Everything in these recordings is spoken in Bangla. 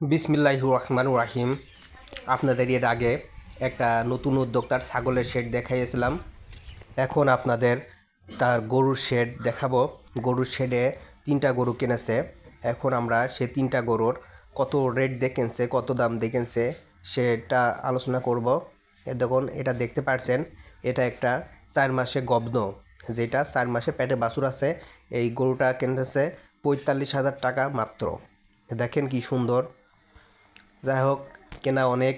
বিসমিল্লাহ রহমান রাহিম। আপনাদের এর আগে একটা নতুন উদ্যোক্তার ছাগলের শেড দেখাইয়েছিলাম। এখন আপনাদের তার গরুর শেড দেখাবো। গরুর শেডে তিনটা গরু কিনেছে। এখন আমরা সে তিনটা গরুর কত রেট দেখেনছে কত দাম দেখেনছে সেটা আলোচনা করব। দেখুন, এটা দেখতে পারছেন, এটা একটা চার মাসে গব্ন, যেটা চার মাসে পেটে বাছুর আছে। এই গরুটা কিনেছে পঁয়তাল্লিশ হাজার টাকা মাত্র। দেখেন কি সুন্দর। যাই হোক কেনা অনেক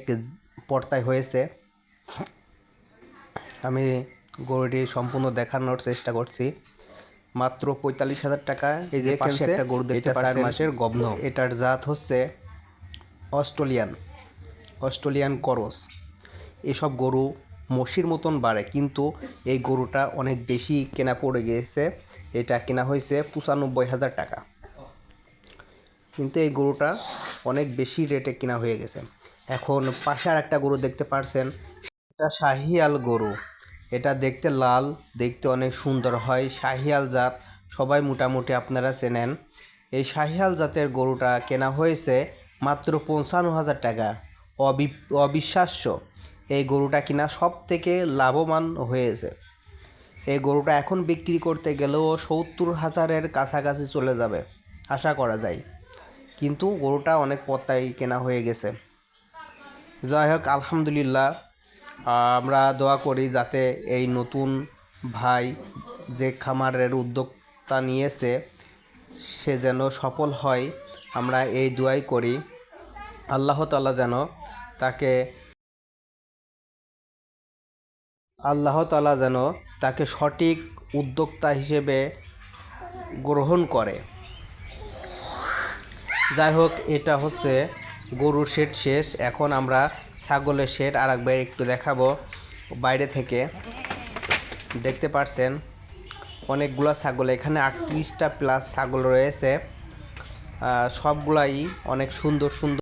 পর্তায় হয়েছে। আমি গরুটি সম্পূর্ণ দেখানোর চেষ্টা করছি। মাত্র পঁয়তাল্লিশ হাজার টাকা। এই যে পাশে একটা গরু দেখতে চার মাসের গব্ন এটার জাত হচ্ছে অস্ট্রেলিয়ান অস্ট্রেলিয়ান করস। এসব গরু মসির মতন বাড়ে কিন্তু এই গরুটা অনেক বেশি কেনা পড়ে গিয়েছে। এটা কেনা হয়েছে পঁচানব্বই হাজার টাকা। কিন্তু এই গরুটা অনেক বেশি রেটে কেনা হয়ে গেছে। এখন পাশে আর একটা গরু দেখতে পারছেন এটা শাহিয়াল গরু। এটা দেখতে লাল, দেখতে অনেক সুন্দর হয়। শাহিয়াল জাত, সবাই মোটামুটি আপনারা চেনেন। এই শাহিয়াল জাতের গরুটা কেনা হয়েছে মাত্র পঞ্চান্ন হাজার টাকা। অবি, অবিশ্বাস্য, এই গরুটা কিনা সব থেকে লাভবান হয়েছে। এই গরুটা এখন বিক্রি করতে গেলেও সত্তর হাজারের কাছাকাছি চলে যাবে, আশা করা যায়। কিন্তু গরুটা অনেক পত্তায় কেনা হয়ে গেছে। যাই হোক আলহামদুলিল্লাহ আমরা দোয়া করি যাতে এই নতুন ভাই যে খামারের উদ্যোক্তা নিয়েছে, সে যেন সফল হয়। আমরা এই দোয়াই করি, আল্লাহ তাআলা যেন তাকে, আল্লাহ তাআলা যেন তাকে সঠিক উদ্যোক্তা হিসেবে গ্রহণ করে। যাই হোক এটা হচ্ছে গরুর শেড শেষ। এখন আমরা ছাগলের শেড আর একবার একটু দেখাবো বাইরে থেকে। দেখতে পারছেন, অনেকগুলো ছাগল, এখানে আটত্রিশটা প্লাস ছাগল রয়েছে। সবগুলাই অনেক সুন্দর সুন্দর